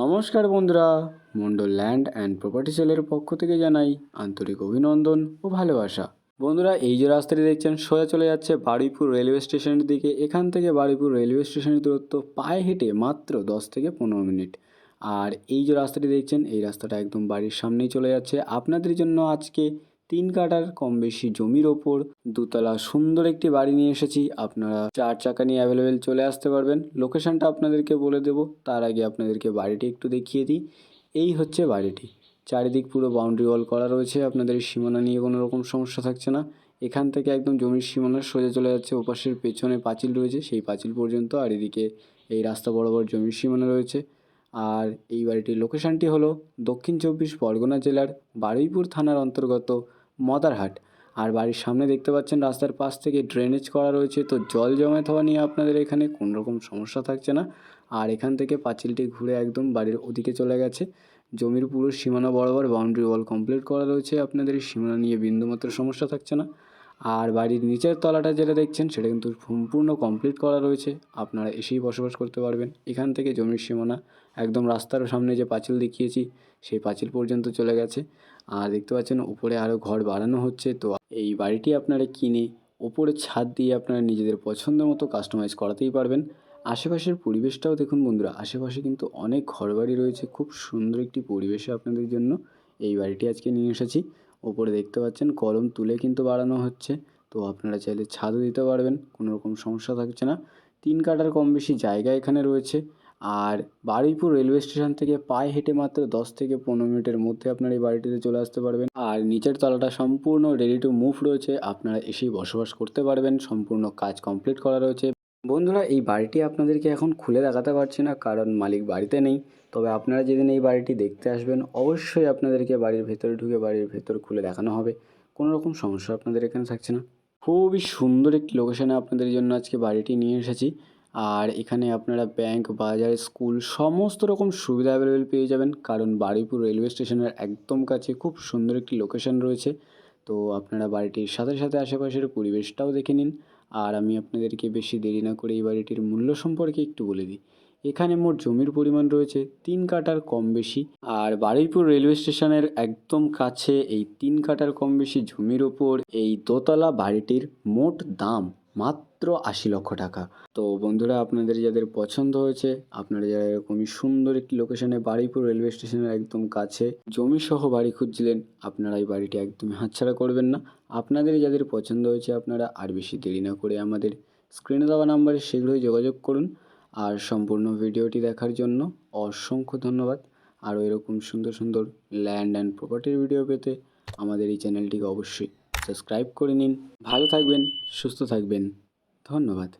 নমস্কার বন্ধুরা Mondal land and property সেলের পক্ষ থেকে জানাই আন্তরিক অভিনন্দন ও ভালোবাসা। বন্ধুরা, এই যে রাস্তাটি দেখছেন, সোজা চলে যাচ্ছে বারুইপুর রেলওয়ে স্টেশনের দিকে। এখান থেকে বারুইপুর রেলওয়ে স্টেশনের দূরত্ব পায়ে হেঁটে মাত্র দশ থেকে পনেরো মিনিট। আর এই যে রাস্তাটি দেখছেন, এই রাস্তাটা একদম বাড়ির সামনেই চলে যাচ্ছে। আপনাদের জন্য আজকে তিন কাটার কম বেশি জমির ওপর দুতলা সুন্দর একটি বাড়ি নিয়ে এসেছি। আপনারা চার চাকা নিয়ে অ্যাভেলেবেল চলে আসতে পারবেন। লোকেশনটা আপনাদেরকে বলে দেবো। তার আগে আপনাদেরকে বাড়িটি একটু দেখিয়ে দিই। এই হচ্ছে বাড়িটি। চারিদিক পুরো বাউন্ডারি ওয়াল করা রয়েছে। আপনাদের সীমানা নিয়ে কোনো রকম সমস্যা থাকছে না। এখান থেকে একদম জমির সীমানা সোজা চলে যাচ্ছে। ওপাশের পেছনে পাঁচিল রয়েছে। সেই পাঁচিল পর্যন্ত আর এদিকে এই রাস্তা বরাবর জমির সীমানা রয়েছে। আর এই বাড়িটির লোকেশনটি হলো দক্ষিণ চব্বিশ পরগনা জেলার বারুইপুর থানার অন্তর্গত মদারহাট। আর বাড়ির সামনে দেখতে পাচ্ছেন রাস্তার পাশ থেকে ড্রেনেজ করা রয়েছে। তো জল জমে থাওয়া নিয়ে আপনাদের এখানে কোনো রকম সমস্যা থাকছে না। আর এখান থেকে পাঁচিলটি ঘুরে একদম বাড়ির ওদিকে চলে গেছে। জমির পুরো সীমানা বরাবর বাউন্ডারি ওয়াল কমপ্লিট করা রয়েছে। আপনাদের সীমানা নিয়ে বিন্দুমাত্র সমস্যা থাকছে না। আর বাড়ির নিচের তলাটা যেটা দেখছেন, সেটা কিন্তু সম্পূর্ণ কমপ্লিট করা রয়েছে। আপনারা এসেই বসবাস করতে পারবেন। এখান থেকে জমির সীমানা, একদম রাস্তার সামনে যে পাঁচিল দেখিয়েছি, সেই পাঁচিল পর্যন্ত চলে গেছে। আর দেখতে পাচ্ছেন, উপরে আরও ঘর বাড়ানো হচ্ছে। তো এই বাড়িটি আপনারা কিনে ওপরে ছাদ দিয়ে আপনারা নিজেদের পছন্দ মতো কাস্টমাইজ করাতেই পারবেন। আশেপাশের পরিবেশটাও দেখুন বন্ধুরা, আশেপাশে কিন্তু অনেক ঘরবাড়ি রয়েছে। খুব সুন্দর একটি পরিবেশে আপনাদের জন্য এই বাড়িটি আজকে নিয়ে এসেছি। ওপরে দেখতে পাচ্ছেন, কলম তুলে কিন্তু বাড়ানো হচ্ছে। তো আপনারা চাইলে ছাদও দিতে পারবেন, কোনো রকম সমস্যা থাকছে না। তিন কাটার কম বেশি জায়গা এখানে রয়েছে। আর বারুইপুর রেলওয়ে স্টেশন থেকে পায়ে হেঁটে মাত্র দশ থেকে পনেরো মিনিটের মধ্যে আপনারা এই বাড়িটিতে চলে আসতে পারবেন। আর নিচের তলাটা সম্পূর্ণ রেডি টু মুভ রয়েছে। আপনারা এসেই বসবাস করতে পারবেন। সম্পূর্ণ কাজ কমপ্লিট করা রয়েছে। বন্ধুরা, এই বাড়িটি আপনাদেরকে এখন খুলে দেখাতে পারছি না, কারণ মালিক বাড়িতে নেই। তবে আপনারা যেদিন এই বাড়িটি দেখতে আসবেন, অবশ্যই আপনাদেরকে বাড়ির ভেতরে ঢুকে বাড়ির ভেতর খুলে দেখানো হবে। কোনো রকম সমস্যা আপনাদের এখানে থাকছে না। খুবই সুন্দর একটি লোকেশানে আপনাদের জন্য আজকে বাড়িটি নিয়ে এসেছি। আর এখানে আপনারা ব্যাংক বাজার স্কুল সমস্ত রকম সুবিধা অ্যাভেলেবেল পেয়ে যাবেন, কারণ বারুইপুর রেলওয়ে স্টেশনের একদম কাছে খুব সুন্দর একটি লোকেশন রয়েছে। তো আপনারা বাড়িটির সাথে সাথে আশেপাশের পরিবেশটাও দেখে নিন। আর আমি আপনাদেরকে বেশি দেরি না করে এই বাড়িটির মূল্য সম্পর্কে একটু বলে দিই। এখানে মোট জমির পরিমাণ রয়েছে তিন কাটার কম বেশি আর বারুইপুর রেলওয়ে স্টেশনের একদম কাছে এই তিন কাটার কম বেশি জমির ওপর এই দোতলা বাড়িটির মোট দাম মাত্র আশি লক্ষ টাকা। তো বন্ধুরা, আপনাদের যাদের পছন্দ হয়েছে, আপনারা যারা এরকমই সুন্দর একটি লোকেশনে বারুইপুর রেলওয়ে স্টেশনের একদম কাছে জমি সহ বাড়ি খুঁজছিলেন, আপনারা এই বাড়িটি একদমই হাতছাড়া করবেন না। আপনাদের যাদের পছন্দ হয়েছে, আপনারা আর বেশি দেরি না করে আমাদের স্ক্রিনে দেওয়া নাম্বারে শীঘ্রই যোগাযোগ করুন। আর সম্পূর্ণ ভিডিওটি দেখার জন্য অসংখ্য ধন্যবাদ। আরও এরকম সুন্দর সুন্দর ল্যান্ড অ্যান্ড প্রপার্টির ভিডিও পেতে আমাদের এই চ্যানেলটিকে অবশ্যই সাবস্ক্রাইব করে নিন। ভালো থাকবেন সুস্থ থাকবেন। ধন্যবাদ।